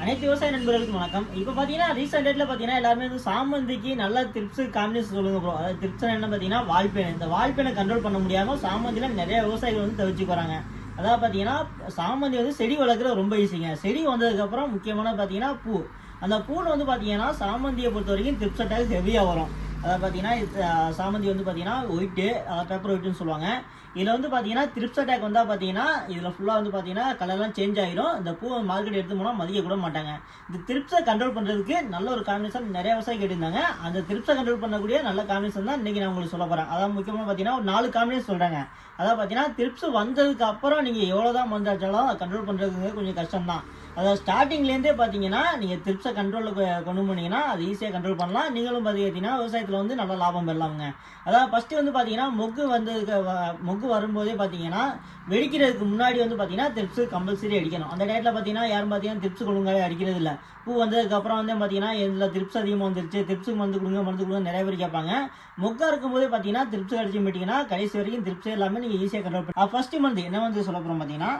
அனைத்து விவசாய நண்பர்களுக்கும் வணக்கம். இப்போ பார்த்தீங்கன்னா ரீசெண்ட் டேட்டில் பார்த்தீங்கன்னா எல்லாருமே வந்து சாமந்திக்கு நல்ல டிப்ஸ் காம்பினேஷன் சொல்லுங்க ப்ரோ அதாவது டிப்ஸ் என்ன பார்த்தீங்கன்னா வால்பேன் இந்த வால்பேனை கண்ட்ரோல் பண்ண முடியாமல் சாமந்தியில் நிறைய விவசாயிகள் வந்து தவிச்சு போகிறாங்க அதாவது பார்த்தீங்கன்னா சாமந்தி வந்து செடி வளர்க்குறது ரொம்ப ஈஸிங்க செடி வந்ததுக்கப்புறம் முக்கியமான பார்த்தீங்கன்னா பூ. அந்த பூவில் வந்து பார்த்தீங்கன்னா சாமந்தியை பொறுத்த வரைக்கும் டிப்ஸ் அட்டாக் ஹெவியாக வரும். பார்த்தீங்கன்னா இது, சாமந்தி வந்து பார்த்தீங்கன்னா ஒயிட்டு பேப்பர் ஒயிட்டுன்னு சொல்லுவாங்க. இதில் வந்து பார்த்தீங்கன்னா த்ரிப்ஸ் அட்டாக் வந்தால் பார்த்தீங்கன்னா இதில் ஃபுல்லாக வந்து பார்த்தீங்கன்னா கலர்லாம் சேஞ்ச் ஆகிரும் இந்த பூ மார்க்கெட் எடுத்து போனால் மதிக்க கூட மாட்டாங்க. இந்த த்ரிப்ஸை கண்ட்ரோல் பண்ணுறதுக்கு நல்ல ஒரு காம்பினேஷன் நிறைய விவசாயி கேட்டிருந்தாங்க. அந்த த்ரிப்ஸை கண்ட்ரோல் பண்ணக்கூடிய நல்ல காம்பினேஷன் தான் இன்றைக்கி நான் உங்களுக்கு சொல்ல போகிறேன் அதான் முக்கியமாக பார்த்தீங்கன்னா ஒரு நாலு காம்பினேஷன் சொல்கிறாங்க அதாவது பார்த்தீங்கன்னா த்ரிப்ஸ் வந்ததுக்கு அப்புறம் நீங்கள் எவ்வளோ தான் வந்தாச்சாலும் கண்ட்ரோல் பண்ணுறதுக்கு கொஞ்சம் கஷ்டம் தான் அதாவது ஸ்டார்டிங்லேருந்தே பார்த்தீங்கன்னா நீங்கள் திரிப்ஸை கண்ட்ரோலுக்கு கொண்டு போனீங்கன்னா அது ஈஸியாக கண்ட்ரோல் பண்ணலாம். நீங்களும் பார்த்தீங்கன்னா விவசாயத்தில் வந்து நல்ல லாபம் பெறலாமுங்க. அதாவது ஃபஸ்ட்டு வந்து பார்த்தீங்கன்னா மொக்கு வந்ததுக்கு மொக்கு வரும்போதே பார்த்தீங்கன்னா வெடிக்கிறதுக்கு முன்னாடி வந்து பார்த்தீங்கன்னா த்ரிப்ஸு கம்பல்சரி அடிக்கணும். அந்த டேட்டில் பார்த்தீங்கன்னா யாரும் பார்த்தீங்கன்னா த்ரிப்ஸ் கொடுங்க அடிக்கிறது இல்லை. பூ வந்ததுக்கப்புறம் வந்து பார்த்தீங்கன்னா இதில் த்ரிப்ஸ் அதிகமாக வந்துருச்சு த்ரிப்ஸுக்கு மருந்து கொடுங்க மருந்து கொடுங்க நிறைய பேர் கேட்பாங்க. மொக்காக இருக்கும்போதே பார்த்தீங்கன்னா த்ரிப்ஸ் அடிச்சு மாட்டிங்கன்னா கடைசி வரைக்கும் த்ரிப்ஸ் எல்லாமே நீங்கள் ஈஸியாக கண்ட்ரோல் பண்ணி ஃபஸ்ட்டு மருந்து என்ன வந்து சொல்ல போகிறோம் பார்த்தீங்கன்னா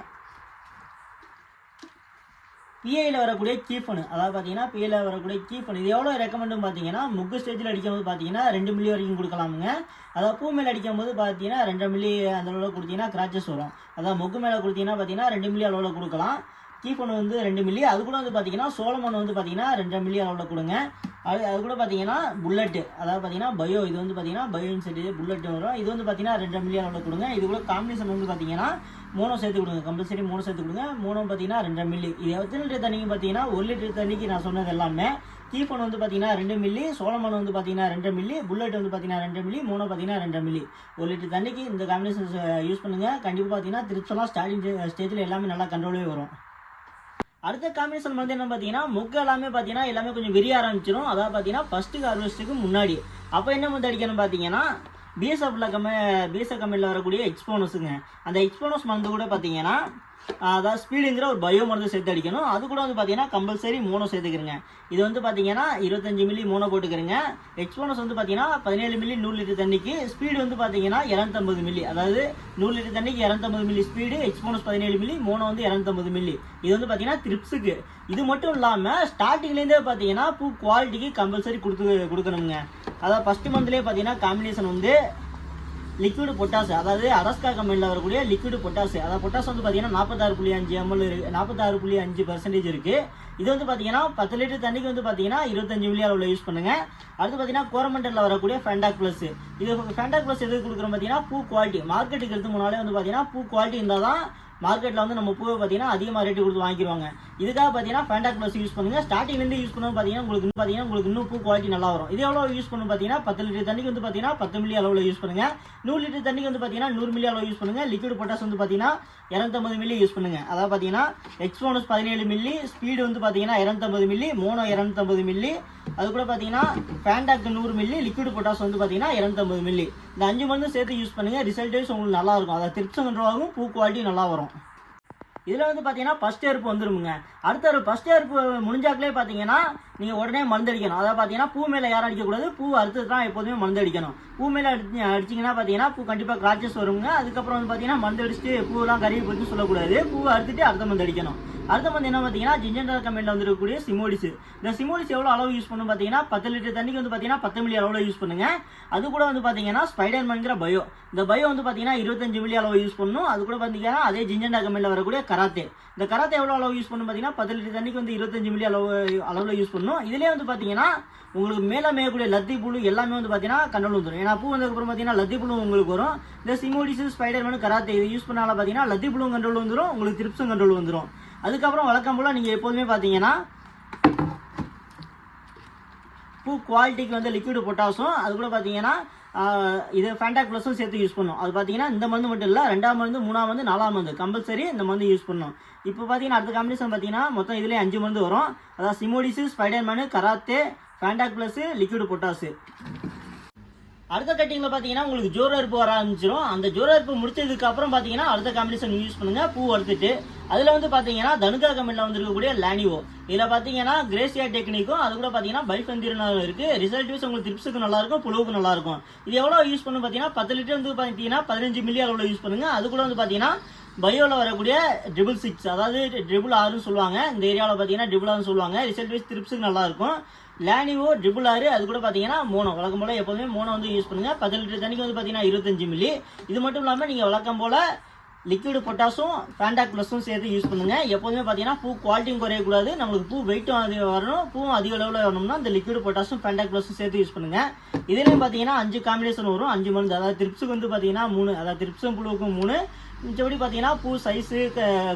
பிஏயில் வரக்கூடிய கீஃபனு அதாவது பார்த்தீங்கன்னா பிஏயில் வரக்கூடிய கீஃபன் இது எவ்வளோ ரெக்கமெண்டும் பார்த்தீங்கன்னா முக்கு ஸ்டேஜில் அடிக்கும்போது பார்த்தீங்கன்னா ரெண்டு மில்லி வரைக்கும் கொடுக்கலாமுங்க. அதாவது பூ மேலே அடிக்கும்போது பார்த்தீங்கன்னா ரெண்டு மில்லி அந்த அளவில் கொடுத்தீங்கன்னா கிராச்சஸ் வரும். அதாவது முக்கு மேலே கொடுத்தீங்கன்னா பார்த்தீங்கன்னா ரெண்டு மில்லி அளவில் கொடுக்கலாம். கீஃபன் வந்து ரெண்டு மில்லி அது கூட வந்து பார்த்தீங்கன்னா சோளமன் வந்து பார்த்தீங்கன்னா ரெண்டு மில்லி அளவில் கொடுங்க. அது அது கூட பார்த்தீங்கன்னா புல்லட்டு அதாவது பார்த்தீங்கன்னா பயோ இது வந்து பார்த்தீங்கன்னா பயோ இன்சென்டிவ் புல்லட்டு வரும். இது வந்து பார்த்தீங்கன்னா ரெண்டு மில்லியன் அளவு கொடுங்க. இது கூட காம்பினேஷன் வந்து பார்த்தீங்கன்னா மூணோ சேர்த்து கொடுங்க. கம்பல்சரி மூணு சேர்த்து கொடுங்க. மூணும் பார்த்தீங்கன்னா ரெண்டு மில்லி இது எத்தனை லிட்டர் தண்ணிக்கு பார்த்தீங்கன்னா ஒரு லிட்டர் தண்ணிக்கு நான் சொன்னது எல்லாமே கீஃபன் வந்து பார்த்தீங்கன்னா ரெண்டு மில்லி சோளமன் வந்து பார்த்தீங்கன்னா ரெண்டு மில்லி புல்லட் வந்து பார்த்தீங்கன்னா ரெண்டு மில்லி மூணு பார்த்தீங்கன்னா ரெண்டு மில்லி ஒரு லிட்டர் தண்ணிக்கு இந்த காம்பினேஷன் யூஸ் பண்ணுங்கள் கண்டிப்பாக பார்த்தீங்கன்னா திருப்ஸ் ஸ்டார்டிங் ஸ்டேஜில் எல்லாமே நல்லா கண்ட்ரோலே வரும். அடுத்த காம்பினேஷன் வந்து என்ன பார்த்தீங்கன்னா முக்கு எல்லாமே பார்த்தீங்கன்னா எல்லாமே கொஞ்சம் விரிய ஆரம்பிச்சிடும் அதாவது பார்த்தீங்கன்னா ஃபஸ்ட்டு ஹார்வெஸ்ட்டுக்கு முன்னாடி. அப்போ என்ன மருந்து அடிக்கணும் பார்த்தீங்கன்னா பிஎஸ்எஃப்ல கம்ம பிஎஸ்எஃப் கம்பெனியில் வரக்கூடிய எக்ஸ்போனஸுங்க அந்த எக்ஸ்போனஸ் மருந்து கூட பார்த்தீங்கன்னா அதாவது ஸ்பீடுங்கிற ஒரு பயோ மருந்து சேர்த்து அடிக்கணும். அது கூட வந்து பார்த்தீங்கன்னா கம்பல்சரி மூணோ சேர்த்துக்கிறங்க. இது வந்து பார்த்தீங்கன்னா இருபத்தஞ்சு மில்லி மூணோ போட்டுக்கிறங்க. எக்ஸ்போனஸ் வந்து பார்த்தீங்கன்னா பதினேழு மில்லி நூறு லிட்டர் தண்ணிக்கு ஸ்பீடு வந்து பார்த்தீங்கன்னா இரநூத்தம்பது மில்லி அதாவது நூறு லிட்டர் தண்ணிக்கு இரநூத்தம்பது மில்லி ஸ்பீடு எக்ஸ்போனஸ் பதினேழு மில்லி மூணோ வந்து இரநூத்தம்பது மில்லி இது வந்து பார்த்தீங்கன்னா த்ரிப்ஸுக்கு இது மட்டும் இல்லாமல் ஸ்டார்டிங்லேருந்தே பார்த்தீங்கன்னா பூ குவாலிட்டிக்கு கம்பல்சரி கொடுத்து கொடுக்கணுங்க. அதாவது ஃபஸ்ட்டு மந்த்லேயே பார்த்தீங்கன்னா காம்பினேஷன் வந்து லிக்விட் பொட்டாசு அதாவது அரஸ்கா கம்பெனியில் வரக்கூடிய லிக்விட் பொட்டாசு அதாவது பொட்டாசு வந்து பார்த்தீங்கன்னா நாற்பத்தாறு புள்ளி அஞ்சு எம்எல் இருக்கு நாற்பத்தாறு புள்ளி அஞ்சு பர்சன்டேஜ் இருக்குது இது வந்து பார்த்தீங்கன்னா பத்து லிட்டர் தண்ணிக்கு வந்து பார்த்தீங்கன்னா இருபத்தஞ்சு மில்லி அளவில் யூஸ் பண்ணுங்க. அடுத்து பார்த்தீங்கன்னா கோரமண்டலில் வரக்கூடிய ஃபேண்டாக் ப்ளஸ் இது ஃபேண்டாக் ப்ளஸ் எதுக்கு கொடுக்குறோம் பார்த்தீங்கன்னா பூ குவாலிட்டி மார்க்கெட்டுக்கு எடுத்து முன்னாலே வந்து பார்த்தீங்கன்னா பூ குவாலிட்டி இருந்தால் தான் மார்க்கெட்டில் வந்து நம்ம பூவை பார்த்தீங்கன்னா அதிகமாக ரேட்டு கொடுத்து வாங்கிடுவாங்க இதுக்காக பார்த்தீங்கன்னா ஃபேண்டா ப்ளஸ் யூஸ் பண்ணுங்கள் ஸ்டார்டிங்லேருந்து யூஸ் பண்ணணும் பார்த்தீங்கன்னா உங்களுக்கு இன்னும் பார்த்தீங்கன்னா உங்களுக்கு இன்னும் பூ குவாலிட்டி நல்லா வரும். இது எவ்வளோ யூஸ் பண்ணணும் பார்த்தீங்கன்னா பத்து லிட்டர் தண்ணிக்கு வந்து பார்த்தீங்கன்னா பத்து மில்லி அளவில் யூஸ் பண்ணுங்கள் நூறு லிட்டர் தண்ணிக்கு வந்து பார்த்தீங்கன்னா நூறு மில்லி அளவு யூஸ் பண்ணுங்கள் லிக்விட் பொட்டாஸ் வந்து பார்த்தீங்கன்னா இரநூத்தம்பது மில்லி யூஸ் பண்ணுங்க. அதாவது பார்த்தீங்கன்னா எக்ஸ்போனஸ் பதினேழு மில்லி ஸ்பீடு வந்து பார்த்தீங்கன்னா இரநூத்தம்பது மில்லி மோனோ இரநூத்தம்பது மில்லி அது கூட பார்த்தீங்கன்னா ஃபேண்டாக்கு நூறு மில்லி லிக்விட் பொட்டாஸ் வந்து பார்த்தீங்கன்னா இரநூத்தம்பது மில்லி இந்த அஞ்சு மருந்து சேர்த்து யூஸ் பண்ணுங்க. ரிசல்ட்டேஸ் உங்களுக்கு நல்லாயிருக்கும் அதாவது திருப்ஸ் பூ குவாலிட்டி நல்லா வரும். இதில் வந்து பார்த்தீங்கன்னா ஃபஸ்ட் இயர்ப்பு வந்துருமுங்க. அடுத்த ஃபஸ்ட் இயர்ப்பு முடிஞ்சாக்களே பார்த்தீங்கன்னா நீங்கள் உடனே மருந்து அடிக்கணும். அதாவது பார்த்தீங்கன்னா பூ மேலே யாரும் அடிக்கக்கூடாது. பூ அறுத்துட்டு தான் எப்போதுமே மருந்து அடிக்கணும். பூ மேலே அடிச்சு அடிச்சிங்கன்னா பார்த்தீங்கன்னா பூ கண்டிப்பாக கிராச்சஸ் வருங்க. அதுக்கப்புறம் வந்து பார்த்தீங்கன்னா மருந்து அடிச்சுட்டு பூவெல்லாம் கருவி போயிட்டு சொல்லக்கூடாது. பூவை அறுத்துட்டு அடுத்த மருந்து அடிக்கணும். அடுத்த வந்து என்ன பார்த்தீங்கன்னா ஜிஞ்சர் கம்பெனியில் வந்துருக்கக்கூடிய சிமோலிஸ் இந்த சிமோலிஸ் எவ்வளோ அளவு யூஸ் பண்ணணும் பார்த்தீங்கன்னா பத்து லிட்டர் தண்ணிக்கு வந்து பார்த்தீங்கன்னா பத்து மில்லி அளவில் யூஸ் பண்ணுங்க. அது கூட வந்து பார்த்தீங்கன்னா ஸ்பைடர்மேன்கிற பயோ இந்த பயோ வந்து பார்த்தீங்கன்னா இருபத்தஞ்சு மில்லி அளவு யூஸ் பண்ணணும். அது கூட பார்த்தீங்கன்னா அதே ஜிஞ்சர் கம்பெனியில் வரக்கூடிய கராத்தே. இந்த கராத்தே எவ்வளோ அளவு யூஸ் பண்ணணும் பார்த்தீங்கன்னா பத்து லிட்டர் தண்ணிக்கு வந்து இருபத்தஞ்சு மில்லி அளவு அளவில் யூஸ் பண்ணணும். இதுலேயே வந்து பார்த்தீங்கன்னா உங்களுக்கு மேலே மேயக்கூடிய லத்தி புழு எல்லாமே வந்து பார்த்தீங்கன்னா கண்ட்ரோல் வந்துடும் ஏன்னா பூ வந்ததுக்கப்புறம் பார்த்தீங்கன்னா லத்தி புழு உங்களுக்கு வரும். இந்த சிமோடிஸ் ஸ்பைடர்மேன் கராத்தே இது யூஸ் பண்ணால பார்த்தீங்கன்னா லத்தி புழு கண்ட்ரோல் வந்துடும் உங்களுக்கு திருப்ஸும் கண்ட்ரோல் வந்துடும் அதுக்கப்புறம் வழக்கம் போல் நீங்கள் எப்போதுமே பார்த்தீங்கன்னா பூ குவாலிட்டிக்கு வந்து லிக்விட் பொட்டாசும் அது கூட பார்த்தீங்கன்னா இது ஃபேண்டாக் ப்ளஸும் சேர்த்து யூஸ் பண்ணும். அது பார்த்தீங்கன்னா இந்த மருந்து மட்டும் இல்லை ரெண்டாம் மருந்து மூணாம் மருந்து நாலாம் மருந்து கம்பல்சரி இந்த மருந்து யூஸ் பண்ணும். இப்போ பார்த்தீங்கன்னா அடுத்த காம்பினேஷன் பார்த்தீங்கன்னா மொத்தம் இதுலேயே அஞ்சு மருந்து வரும். அதாவது சிமோடிஸு Spiderman karate ஃபேண்டாக் plus liquid potash அடுத்த கட்டிங்கில் பார்த்தீங்கன்னா உங்களுக்கு ஜோர அறுப்பு வர ஆரம்பிச்சிடும் அந்த ஜோர அறுப்பு முடிச்சதுக்கு அப்புறம் பார்த்தீங்கன்னா அடுத்த காம்பினேஷன் யூஸ் பண்ணுங்க. பூ வறுத்துட்டு அதில் வந்து பார்த்தீங்கன்னா தனுகா கம்பெனியில் வந்துருக்கக்கூடிய லானிவோ இதில் பார்த்தீங்கன்னா கிரேசியா டெக்னிக்கும் அது கூட பார்த்தீங்கன்னா பைஃபந்திரனும் இருக்குது ரிசல்ட் வைஸ் உங்களுக்கு ட்ரிப்ஸுக்கு நல்லாயிருக்கும் புழுவுக்கு நல்லா இருக்கும் இது எவ்வளோ யூஸ் பண்ணு பார்த்தீங்கன்னா பத்து லிட்டர் வந்து பார்த்தீங்கன்னா பதினஞ்சு மில்லி அளவில் யூஸ் பண்ணுங்கள் அது கூட வந்து பார்த்தீங்கன்னா பயோவில் வரக்கூடிய ட்ரிபிள் சிக்ஸ் அதாவது ட்ரிபிள் ஆறுன்னு சொல்லுவாங்க. இந்த ஏரியாவில் பார்த்தீங்கன்னா ட்ரிபிள் ஆறுன்னு சொல்லுவாங்க. ரிசல்ட் வைஸ் ட்ரிப்ஸுக்கு நல்லாயிருக்கும் லேனிவோ ட்ரிபிள் ஆறு அது கூட பார்த்தீங்கன்னா மோனோ வழக்கம் போல் எப்போதுமே மோனோ வந்து யூஸ் பண்ணுங்கள் பத்து லிட்டர் தண்ணிக்கு வந்து பார்த்தீங்கன்னா இருபத்தஞ்சு மில்லி இது மட்டும் இல்லாமல் நீங்கள் வழக்கம் போல் லிக்விட் பொட்டாஸும் ஃபேண்டாக் ப்ளஸும் சேர்த்து யூஸ் பண்ணுங்கள் எப்போதுமே பார்த்தீங்கன்னா பூ குவாலிட்டியும் குறையக்கூடாது. நம்மளுக்கு பூ வெயிட்டும் அதிகம் வரணும். பூவும் அதிக அளவில் வரணும்னா இந்த லிக்விட் பொட்டாஸும் ஃபேண்டாக் ப்ளஸும் சேர்த்து யூஸ் பண்ணுங்க. இதுலேயும் பார்த்தீங்கன்னா அஞ்சு காம்பினேஷன் வரும். அஞ்சு மருந்து. அதாவது ட்ரிப்ஸுக்கு வந்து பார்த்தீங்கன்னா மூணு. அதாவது ட்ரிப்ஸும் புழுவுக்கும் மூணு. மிச்சபடி பார்த்தீங்கன்னா பூ சைஸு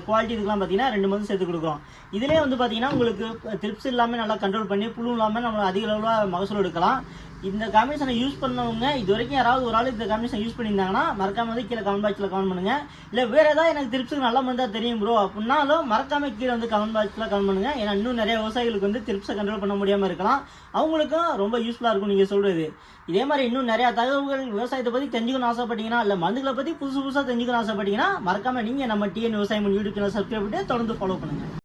குவாலிட்டி இதுக்கெல்லாம் பார்த்தீங்கன்னா ரெண்டு மருந்து சேர்த்து கொடுக்குறோம். இதுலேயே வந்து பார்த்தீங்கன்னா உங்களுக்கு திரிப்ஸ் இல்லாமல் நல்லா கண்ட்ரோல் பண்ணி புழு இல்லாமல் நம்ம அதிக அளவில் மகசூல் எடுக்கலாம். இந்த காம்பினேஷனை யூஸ் பண்ணவங்க இது வரைக்கும் யாராவது ஒரு ஆள் இந்த காம்பினேஷன் யூஸ் பண்ணியிருந்தாங்கன்னா மறக்காம வந்து கீழே கமெண்ட் பாக்ஸில் கமெண்ட் பண்ணுங்க. இல்லை வேற ஏதாவது எனக்கு திருப்ஸுக்கு நல்ல மருந்தா தெரியும் ப்ரோ அப்படின்னாலும் மறக்காம கீழே வந்து கமெண்ட் பாக்ஸில் கமெண்ட் பண்ணுங்க. ஏன்னா இன்னும் நிறைய விவசாயிகளுக்கு வந்து திருப்ஸை கண்ட்ரோல் பண்ண முடியாமல் இருக்கலாம். அவங்களுக்கும் ரொம்ப யூஸ்ஃபுல்லாக இருக்கும் நீங்கள் சொல்றது. இதே மாதிரி இன்னும் நிறைய தகவல்கள் விவசாயத்தை பற்றி தெரிஞ்சுக்கணும் ஆசைப்பட்டீங்கன்னா இல்லை மருந்துகளை பற்றி புதுசு புதுசாக தெரிஞ்சுக்கணும் ஆசைப்பட்டீங்கன்னா மறக்காம நீங்கள் நம்ம டிஎன் விவசாயம் யூடியூப் சேனல் சப்ஸ்கிரைப் பண்ணிட்டு தொடர்ந்து ஃபாலோ பண்ணுங்க.